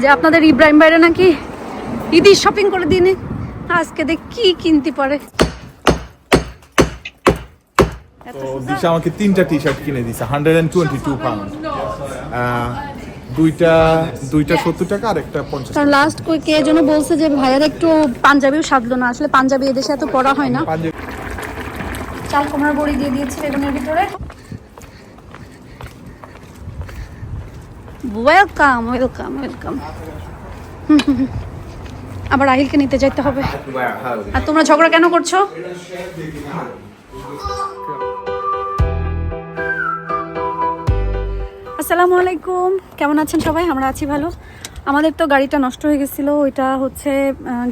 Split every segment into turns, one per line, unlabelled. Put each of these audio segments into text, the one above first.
যে আপনাদের ইব্রাহিম ভাইরা নাকি ঈদের শপিং করে দিনে। আজকে দেখ কি কিনতে পারে।
দিশা আমাকে তিনটা টি শার্ট কিনে দিছে hundred and twenty two pound দুইটা দুইটা সত্তর টাকা আর একটা পঞ্চাশ
কারণ লাস্ট কই কে যেন বলছে যে ভাইয়ার একটু পাঞ্জাবিও সাধলো না। আসলে পাঞ্জাবি এদেশে এত পড়া হয় না। চাল কুমড়ার বড়ি দিয়ে দিয়েছি বেগুনের ভিতরে। ওয়েলকাম ওয়েলকাম ওয়েলকাম আবার আহিলকে নিতে যাইতে হবে। আর তোমরা ঝগড়া কেন করছ? আসসালামু আলাইকুম। কেমন আছেন সবাই? আমরা আছি ভালো। আমাদের তো গাড়িটা নষ্ট হয়ে গেছিল। ওইটা হচ্ছে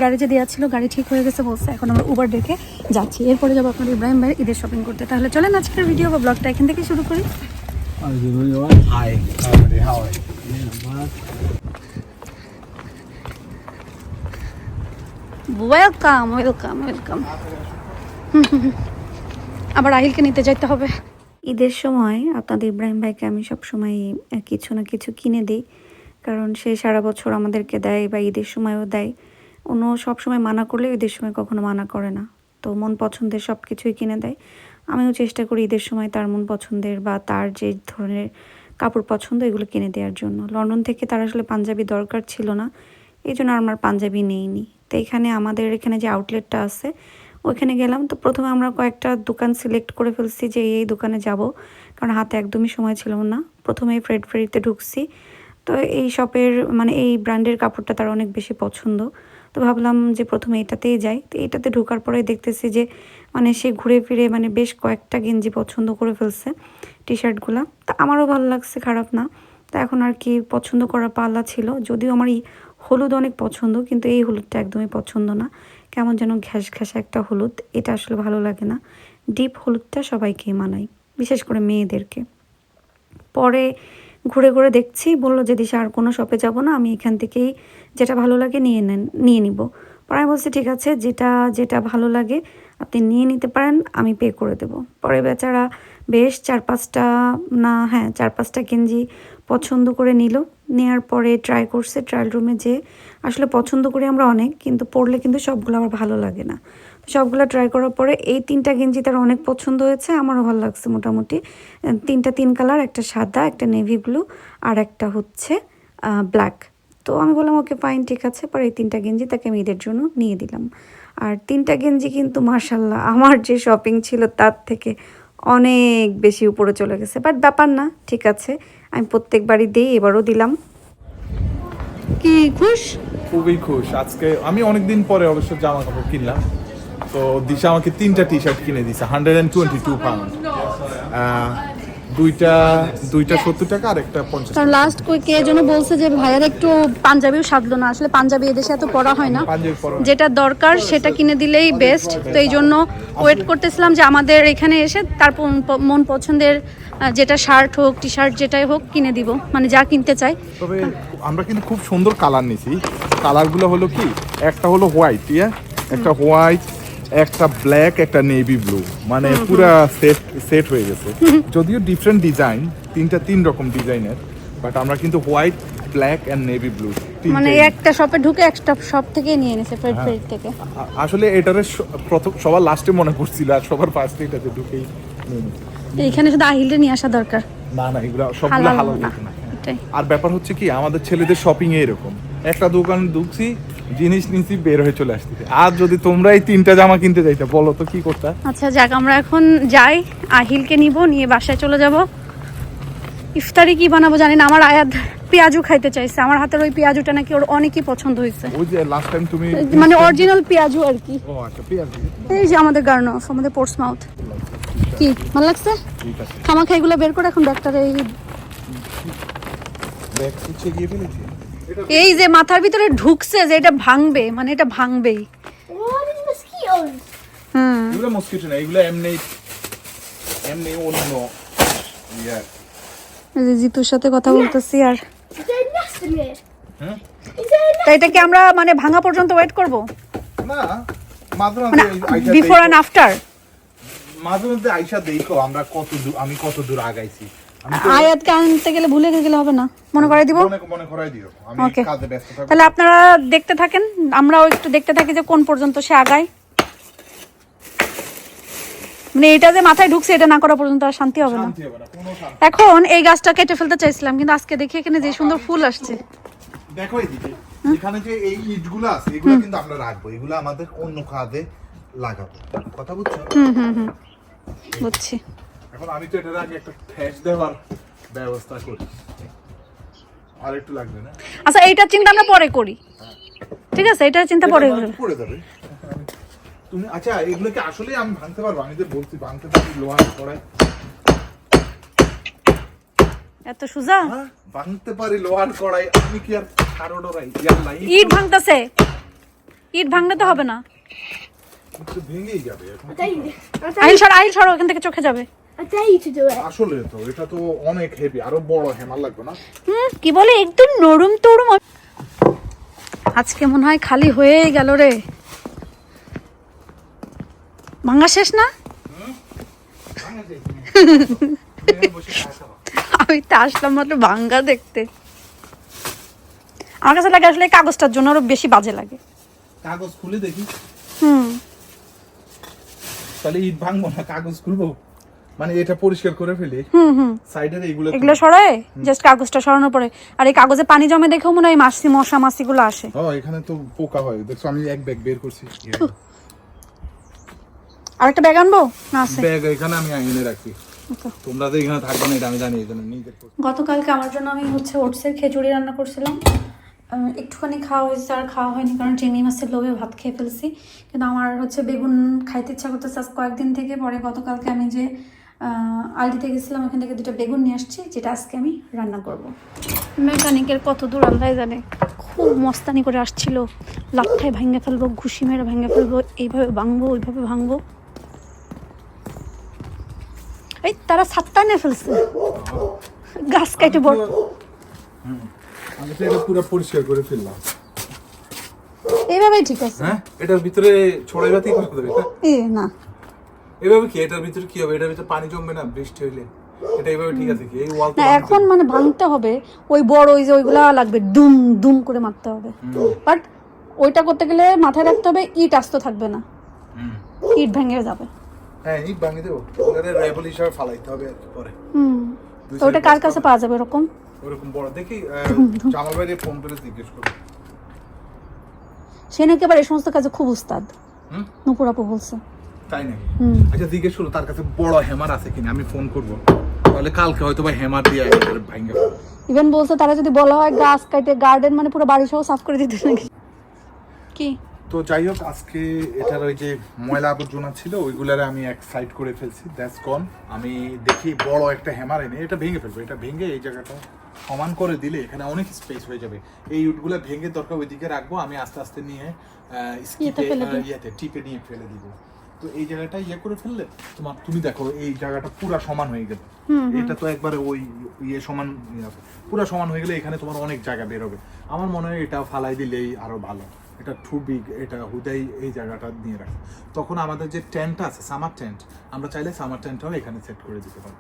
গ্যারেজে দেওয়া ছিল। গাড়ি ঠিক হয়ে গেছে বলছে। এখন আমরা উবার ডেকে যাচ্ছি। এরপরে যাব আপনার ইব্রাহিম ভাই ঈদের শপিং করতে। তাহলে চলেন আজকের ভিডিও বা ব্লগটা এখান থেকে শুরু করি।
Hi. Howdy, how are you?
Welcome welcome welcome আবার আহিলকে নিতে যাইতে হবে। ঈদের সময় আপনাদের ইব্রাহিম ভাইকে আমি সব সময় কিছু না কিছু কিনে দিই। কারণ সে সারা বছর আমাদেরকে দেয় বা ঈদের সময়ও দেয়। অন্য সব সময় মানা করলে ঈদের সময় কখনো মানা করে না। তো মন পছন্দের সব কিছুই কিনে দেয়। আমিও চেষ্টা করি ঈদের সময় তার মন পছন্দের বা তার যে ধরনের কাপড় পছন্দ, এগুলো কিনে দেওয়ার জন্য। লন্ডন থেকে তার আসলে পাঞ্জাবি দরকার ছিল না, এই জন্য আমার পাঞ্জাবি নেইনি। তো এখানে আমাদের এখানে যে আউটলেটটা আছে, ওইখানে গেলাম। তো প্রথমে আমরা কয়েকটা দোকান সিলেক্ট করে ফেলছি যে এই দোকানে যাব, কারণ হাতে একদমই সময় ছিল না। প্রথমে ফ্রেড ফ্রেডিতে ঢুকছি। তো এই শপের মানে এই ব্র্যান্ডের কাপড়টা তার অনেক বেশি পছন্দ। তো ভাবলাম যে প্রথমে এটাতেই যাই। তো এটাতে ঢোকার পরে দেখতেছি যে মানে সে ঘুরে ফিরে মানে বেশ কয়েকটা গেঞ্জি পছন্দ করে ফেলছে টি শার্টগুলো তা আমারও ভালো লাগছে, খারাপ না। তা এখন আর কি পছন্দ করা পাল্লা ছিল। যদিও আমার এই হলুদ অনেক পছন্দ, কিন্তু এই হলুদটা একদমই পছন্দ না। কেমন যেন ঘ্যাস ঘ্যাসা একটা হলুদ, এটা আসলে ভালো লাগে না। ডিপ হলুদটা সবাইকে মানায়, বিশেষ করে মেয়েদেরকে। পরে ঘুরে ঘুরে দেখছি, বলল, যে দিশা, আর কোনো শপে যাব না, আমি এখান থেকেই যেটা ভালো লাগে নিয়ে নেন, নিয়ে নিব। পরে আমি বলছি, ঠিক আছে, যেটা যেটা ভালো লাগে আপনি নিয়ে নিতে পারেন, আমি পে করে দেব। পরে বেচারা বেশ চার পাঁচটা, না হ্যাঁ চার পাঁচটা গেঞ্জি পছন্দ করে নিল। নেওয়ার পরে ট্রাই করছে ট্রায়াল রুমে যে আসলে পছন্দ করি আমরা অনেক, কিন্তু পড়লে কিন্তু সবগুলো আমার ভালো লাগে না। সবগুলো ট্রাই করার পরে এই তিনটা গেঞ্জি তার অনেক পছন্দ হয়েছে আমারও ভালো লাগছে মোটামুটি। তিনটা তিন কালার একটা সাদা একটা নেভি ব্লু আর একটা হচ্ছে ব্ল্যাক তো আমি বললাম ওকে ফাইন ঠিক আছে। পরে এই তিনটা গেঞ্জি তাকে আমি ঈদের জন্য নিয়ে দিলাম। আর তিনটা গেঞ্জি কিন্তু মার্শাল্লাহ আমার যে শপিং ছিল তার থেকে অনেক বেশি উপরে চলে গেছে। বাট ব্যাপার না ঠিক আছে আমি প্রত্যেকবারই দিই এবারও দিলাম। কি খুশ?
খুবই খুশ। আজকে আমি অনেকদিন পরে অবশ্য জামা কাপড় কিনলাম। তো দিশা আমাকে তিনটা টি শার্ট কিনে দিছে hundred and twenty two pound দুইটা দুইটা সত্তর টাকা আর একটা পঞ্চাশ
কারণ লাস্ট কই কে যেন বলছে যে ভাইয়ার একটু পাঞ্জাবিও সাধলো না। আসলে পাঞ্জাবি এদেশে এত পড়া হয় না। যেটা দরকার সেটা কিনে দিলেই বেস্ট তো এই জন্য ওয়েট করতেছিলাম যে আমাদের এখানে এসে তার মন পছন্দের যেটা শার্ট হোক টি শার্ট যেটাই হোক কিনে দিব। মানে যা কিনতে চাই।
তবে আমরা কিন্তু খুব সুন্দর কালার নিছি। কালারগুলো হলো কি? একটা হলো হোয়াইট একটা হোয়াইট একটা ব্ল্যাক একটা নেভি ব্লু মানে পুরা সেট সেট হয়ে গেছে। যদিও ডিফারেন্ট ডিজাইন তিনটা তিন রকম ডিজাইনের বাট আমরা কিন্তু white black and navy blue
মানে একটা শপে ঢুকে একটা শপ থেকে নিয়ে নিছে ফ্রেড ফ্রেড থেকে।
আসলে এটারে প্রথম সবার লাস্টে মনে করছিল আর সবার ফার্স্টে এটাতে ঢুকেই।
এইখানে শুধু আহিলটা নিয়ে আসা দরকার।
না না এগুলো সবগুলো
হালাল না এটাই।
আর ব্যাপার হচ্ছে কি আমাদের ছেলেদের শপিং এরকম। একটা দোকান ঢুকছি জিনিস নিছি বের হয়ে চলে আসতেছে। আর যদি তোমরা এই তিনটা জামা কিনতে যাইতে বলো তো কি করতে?
আচ্ছা যাক আমরা এখন যাই। আহিলকে নিব নিয়ে বাসায় চলে যাব। ইফতারি কি বানাবো জানি না আমার আয়াত পেঁয়াজু খাইতে চাইছে। আমার হাতের ওই পেঁয়াজুটা নাকি ওর অনেকই পছন্দ হয়েছে।
ওই যে লাস্ট টাইম তুমি
মানে অরিজিনাল পেঁয়াজু আর কি।
ও আচ্ছা পেঁয়াজ।
এই যে আমাদের গার্ন অফ আমাদের পোর্টস মাউথ। কি ভালো লাগছে? খামাখা এগুলো বের করে এখন ব্যাগটার এই
ব্যাগ হচ্ছে গিয়ে ফেলেছি?
এই যে মাথার ভিতরে ঢুকছে যে এটা ভাঙবে মানে এটা ভাঙবেই।
these mosquitoes.
হুম।
এগুলো মস্কিটো না এগুলো এমনি এমনি অন্য ইয়ার
যে জিতুর সাথে কথা বলতেছি আর? তাই এটা কি আমরা মানে ভাঙা পর্যন্ত ওয়েট করব?
না মাঝে
মানে
মাঝে
বিফোর অ্যান্ড আফটার
মাঝে মধ্যে আইসা দেখো আমরা কত দূর আমি কত দূর আগাইছি।
আয়াতকে আনতে গেলে ভুলে গেলে হবে না। মনে করে দিব?
মনে করাই দিও। আমি কাজে ব্যস্ত থাকব।
তাহলে আপনারা দেখতে থাকেন আমরাও একটু দেখতে থাকি যে কোন পর্যন্ত সে আগায়। মানে এটা যে মাথায় ঢুকছে এটা না করা পর্যন্ত আর শান্তি হবে না। এখন এই গাছটা কেটে ফেলতে চাইছিলাম কিন্তু আজকে দেখি এখানে যে সুন্দর ফুল আসছে।
দেখো এদিকে এখানে যে এই ইটগুলো আছে এগুলো কিন্তু আমরা রাখব এগুলো আমাদের অন্য কাজে লাগাবো। কথা বুঝছ?
বুঝছি।
এখন আমি তো এটার আগে একটা দেওয়ার ব্যবস্থা করি। আর একটু লাগবে না?
আচ্ছা এইটার চিন্তা আমরা পরে করি। ঠিক আছে এটার চিন্তা পরে
এটা
করি।
পড়ে যাবে। তুমি আচ্ছা এগুলো কি আসলে আমি ভাঙতে পারব আমি তো বলছি ভাঙতে পারি লোহার কড়াই
এত সুজা?
হ্যাঁ ভাঙতে পারি লোহার কড়াই আমি কি আর কারও ডরাই
ইট ভাঙতেছে। ইট ভাঙলে তো হবে না।
ভেঙেই যাবে
আহিল
you.
সর আহিল সর ওখান থেকে চোখে যাবে।
আসলে তো এটা তো অনেক হেভি আরও বড় হেমার লাগবে না?
হুম কি বলে একদম নরম তরম। আজকে মনে হয় খালি হয়েই গেল রে। ভাঙা শেষ না? আমি তো আসলাম মাত্র ভাঙ্গা দেখতে। আমার কাছে লাগে আসলে কাগজটার জন্য আরও বেশি বাজে লাগে।
কাগজ খুলে দেখি।
হুম।
তাহলে ইট ভাঙবো না কাগজ খুলবো? মানে এটা পরিষ্কার করে ফেলি।
হুম হুম।
সাইডের এইগুলো
এগুলো সরায়? জাস্ট কাগজটা সরানোর পরে। আর এই কাগজে পানি জমে দেখেও মনে হয় মাছি মশা মাছিগুলো আসে।
ও এখানে তো পোকা হয়। দেখছ আমি এক ব্যাগ বের করছি।
আরেকটা ব্যাগ আনব? না আছে।
ব্যাগ এখানে আমি এনে রাখছি।
আচ্ছা।
তোমরা তো এখানে থাকবে না এটা আমি জানি এখানে করছি।
গতকালকে আমার জন্য আমি হচ্ছে ওটসের খিচুড়ি রান্না করছিলাম। একটুখানি খাওয়া হয়েছে আর খাওয়া হয়নি কারণ চিংড়ি মাছের লোভে ভাত খেয়ে ফেলছি। কিন্তু আমার হচ্ছে বেগুন খাইতে ইচ্ছা করতেছে আজ কয়েকদিন থেকে। পরে গতকালকে আমি যে আহ, আলডিতে গেছিলাম এখান থেকে দুটো বেগুন নিয়ে আসছি যেটা আজকে আমি রান্না করব। মেকানিকের কত দূর আল্লাহ জানে? খুব মস্তানি করে আসছিল। লাঠায় ভেঙে ফেলব ঘুষি মেরে ভেঙে ফেলব এইভাবে ভাঙবো ওইভাবে ভাঙবো। এই তারা সাতটা নিয়ে ফেলছে। গাছ কেটে বড়।
আমি তো এটা পুরো পরিষ্কার করে ফেললাম।
এইভাবেই ঠিক আছে।
হ্যাঁ এটার ভিতরে ছড়াই বাতি করে দেবে?
এ না।
এভাবে কি? এটার ভিতরে কি হবে? এটার ভিতরে পানি জমবে না বৃষ্টি হইলে? এটা এইভাবে ঠিক আছে কি? এই ওয়াল
না এখন মানে ভাঙতে হবে। ওই বড় ওই যে ওইগুলা লাগবে দুম দুম করে মারতে হবে। বাট ওইটা করতে গেলে মাথায় রাখতে হবে ইট আস্ত থাকবে না। ইট ভেঙে যাবে।
হ্যাঁ ইট ভাঙে দেবো। ওখানে রেবল হিসাবে ফালাইতে হবে পরে।
হুম। তো ওটা কার কাছে পাওয়া যাবে এরকম
ওরকম বড়। দেখি জামাল ভাইরে ফোন করে জিজ্ঞেস করব
সে নাকি আবার এই সমস্ত কাজে খুব উস্তাদ? নুপুর আপু বলছে।
তাই নাকি? আচ্ছা জিজ্ঞেস করো তার কাছে বড় হ্যামার আছে কিনা? আমি ফোন করব। তাহলে কালকে হয়তো বা হ্যামার দিয়ে
ইভেন বলছে তারা যদি বলা হয় গাছ কাটে গার্ডেন মানে পুরো বাড়ি সহ সাফ করে দিতে নাকি? কি?
তো যাই হোক আজকে এটার ওই যে ময়লা আবর্জনা ছিল ওইগুলারে আমি এক সাইড করে ফেলছি। দ্যাটস গন আমি দেখি বড় একটা হ্যামার এনে এটা ভেঙে ফেলব। এটা ভেঙে এই জায়গাটা সমান করে দিলে এখানে অনেক স্পেস হয়ে যাবে। এই উটগুলো ভেঙে দরকার ওইদিকে রাখব। আমি আস্তে আস্তে নিয়ে ইয়েতে টিপে নিয়ে ফেলে দিব। তো এই জায়গাটা ইয়ে করে ফেললে তোমার তুমি দেখো এই জায়গাটা পুরা সমান হয়ে গেল। এটা তো একবারে ওই ইয়ে সমান ইয়ে। পুরা সমান হয়ে গেলে এখানে তোমার অনেক জায়গা বেরোবে আমার মনে হয় এটা ফালাই দিলেই আরও ভালো। এটা টু বিগ এটা হুদাই এই জায়গাটা নিয়ে রাখে। তখন আমাদের যে টেন্ট আছে সামার টেন্ট আমরা চাইলে সামার টেন্টটাও এখানে সেট করে দিতে পারি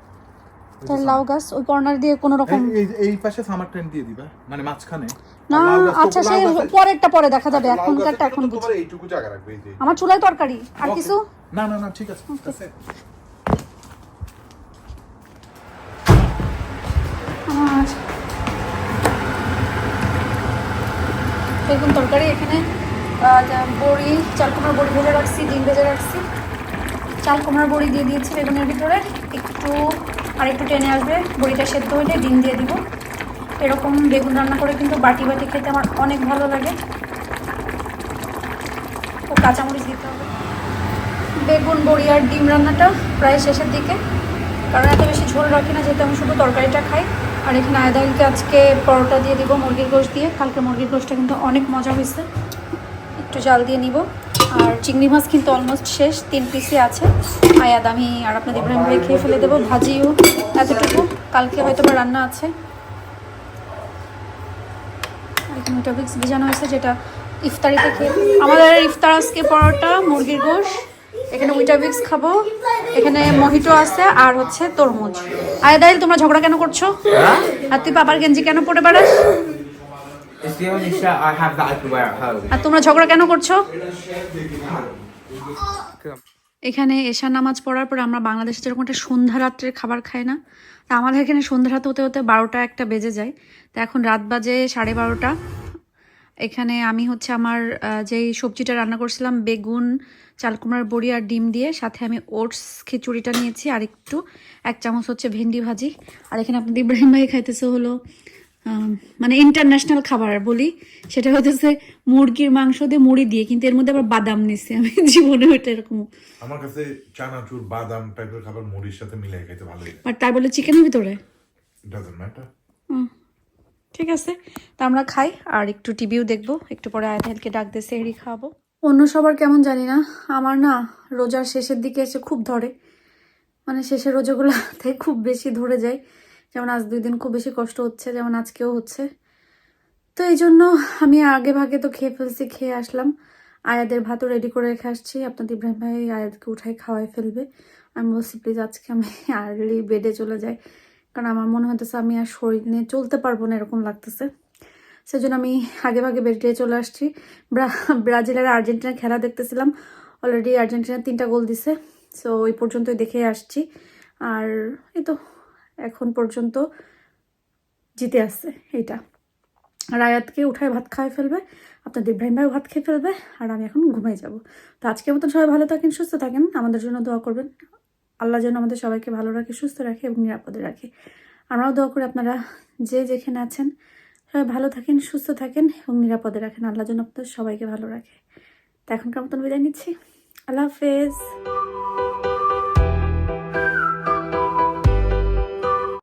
তার লাউ গাছ ওই কর্নার দিয়ে কোনো রকম
এই- পাশে সামার টেন্ট দিয়ে দিবা মানে মাঝখানে।
না আচ্ছা সেই পরেরটা পরে দেখা যাবে এখনকারটা এখন
তোমার এইটুকু জায়গা রাখবে এই যে।
আমার চুলায় তরকারি আর কিছু?
না না না ঠিক আছে ঠিক
বেগুন তরকারি এখানে বড়ি চাল কুমড়ার বড়ি ভেজে রাখছি ডিম ভেজে রাখছি। চাল কুমড়ার বড়ি দিয়ে দিয়েছি বেগুনের ভিতরে একটু আর একটু টেনে আসবে, বড়িটা সেদ্ধ হলে ডিম দিয়ে দিব। এরকম বেগুন রান্না করে কিন্তু বাটি বাটি খেতে আমার অনেক ভালো লাগে। ও কাঁচামরিচ দিতে হবে। বেগুন, বড়ি আর ডিম রান্নাটা প্রায় শেষের দিকে। কারণ এত বেশি ঝোল রাখি না, যেহেতু আমি শুধু তরকারিটা খাই। আর এখানে আয়দাইলকে আজকে পরোটা দিয়ে দিব, মুরগির গোশ দিয়ে। কালকে মুরগির গোশটা কিন্তু অনেক মজা হয়েছে। একটু জাল দিয়ে নিব। আর চিংড়ি মাছ কিন্তু অলমোস্ট শেষ তিন পিসই আছে। আয়াদ আমি আর আপনাদের ইব্রাহিম ভাই খেয়ে ফেলে দেবো ভাজিও এতটুকু। কালকে হয়তো বা রান্না আছে। টপিক্স ভিজানো হয়েছে যেটা ইফতারিতে খেয়ে আমাদের ইফতার আজকে পরোটা মুরগির গোশ এখানে উইটাবিক্স খাব। এখানে মহিটো আছে আর হচ্ছে তরমুজ। আয়াদাইল তোমরা ঝগড়া কেন করছ? আর তুই পাপার গেঞ্জি কেন পরে বেড়াস? আর তোমরা ঝগড়া কেন করছ? এখানে এশা নামাজ পড়ার পর আমরা বাংলাদেশে যেরকম একটা সন্ধ্যা রাত্রের খাবার খাই না, তা আমাদের এখানে সন্ধ্যা রাত হতে হতে বারোটা একটা বেজে যায়। তো এখন রাত বাজে সাড়ে বারোটা। এখানে আমি হচ্ছে আমার যেই সবজিটা রান্না করছিলাম, বেগুন, চালকুমড়ার বড়ি আর ডিম দিয়ে, সাথে আমি ওটস খিচুড়িটা নিয়েছি, আর একটু এক চামচ হচ্ছে ভেন্ডি ভাজি। আর এখানে আপনাদের ইব্রাহিম ভাই খাইতেছে হলো মানে ইন্টারন্যাশনাল খাবার বলি সেটা হচ্ছে মুরগির মাংস দিয়ে মুড়ি দিয়ে কিন্তু এর মধ্যে আবার বাদাম নিচ্ছি আমি জীবনে ওইটা এরকম।
আমার কাছে চানাচুর বাদাম টাইপের খাবার মুড়ির সাথে মিলাই খেতে ভালো লাগে।
আর তাই বলে চিকেনের ভিতরে?
ডাজন্ট ম্যাটার
ঠিক আছে। তা আমরা খাই আর একটু টিভিও দেখব একটু পরে আয়াতহেলকে ডাক দিয়ে সেহরি খাওয়াবো। অন্য সবার কেমন জানি না আমার না রোজার শেষের দিকে এসে খুব ধরে। মানে শেষের রোজাগুলোতে খুব বেশি ধরে যায়। যেমন আজ দুই দিন খুব বেশি কষ্ট হচ্ছে, যেমন আজকেও হচ্ছে। তো এই জন্য আমি আগে ভাগে তো খেয়ে ফেলছি, খেয়ে আসলাম। আয়াদের ভাতও রেডি করে রেখে আসছি। আপনাদের ইব্রাহিম ভাই আয়াদকে উঠাই খাওয়াই ফেলবে। আমি বলছি প্লিজ আজকে আমি আর্লি বেডে চলে যাই। কারণ আমার মনে হতেছে আমি আর শরীর নিয়ে চলতে পারব না এরকম লাগতেছে। সেজন্য আমি আগে ভাগে বেডে চলে আসছি। ব্রা- ব্রাজিল আর আর্জেন্টিনা খেলা দেখতেছিলাম। অলরেডি আর্জেন্টিনা তিনটা গোল দিছে। সো ওই পর্যন্তই দেখে আসছি। আর এই তো এখন পর্যন্ত জিতে আসছে এইটা। আর আয়াতকে উঠায় ভাত খাওয়াই ফেলবে, আপনার ইব্রাহিম ভাই ভাত খেয়ে ফেলবে, আর আমি এখন ঘুমাই যাব। তো আজকের মতন সবাই ভালো থাকেন, সুস্থ থাকেন, আমাদের জন্য দোয়া করবেন। আল্লাহ যেন আমাদের সবাইকে ভালো রাখে, সুস্থ রাখে এবং নিরাপদে রাখে। আমরাও দোয়া করি আপনারা যে যেখানে আছেন, সবাই ভালো থাকেন, সুস্থ থাকেন এবং নিরাপদে রাখেন। আল্লাহ যেন আপনাদের সবাইকে ভালো রাখে। তো এখনকার মতন বিদায় নিচ্ছি। আল্লাহ হাফেজ।